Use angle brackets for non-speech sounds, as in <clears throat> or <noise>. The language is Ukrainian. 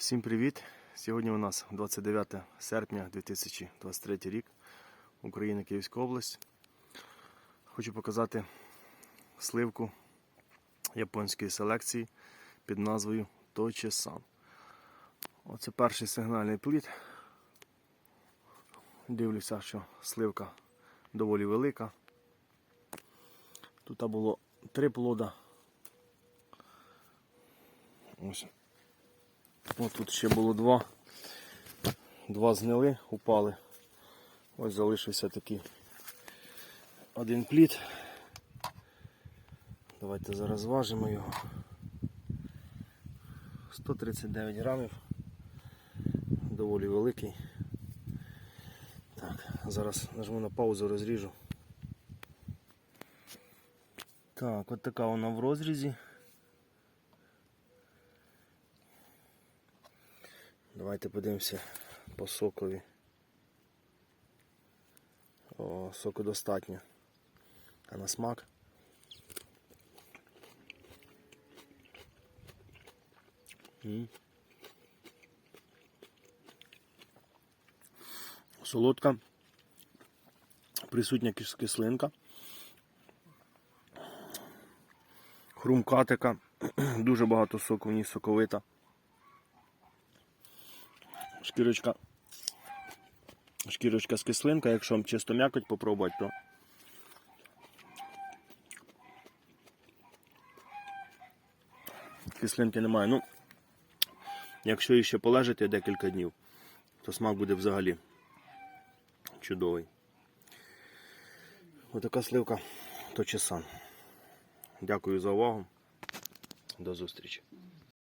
Всім привіт! Сьогодні у нас 29 серпня 2023 рік, Україна, Київська область. Хочу показати сливку японської селекції під назвою Точе-сан. Оце перший сигнальний плід. Дивлюся, що сливка доволі велика. Тут було три плода. Ось Ось тут ще було два. Два згнили, упали. Ось залишився такий один плід. Давайте зараз зважимо його. 139 грамів. Доволі великий. Так, зараз нажму на паузу, розріжу. Так, от така вона в розрізі. Давайте подивимося по сокові. О, соку достатньо. А на смак. Солодка. Присутня кис- кислинка. Хрумкатика. <clears throat> Дуже багато соку в ній соковита. Шкірочка. Шкірочка з кислинка, якщо вам чисто м'якоть попробувати, то кислинки немає. Ну, якщо її ще полежати декілька днів, то смак буде взагалі чудовий. Отака сливка то чесан. Дякую за увагу. До зустрічі.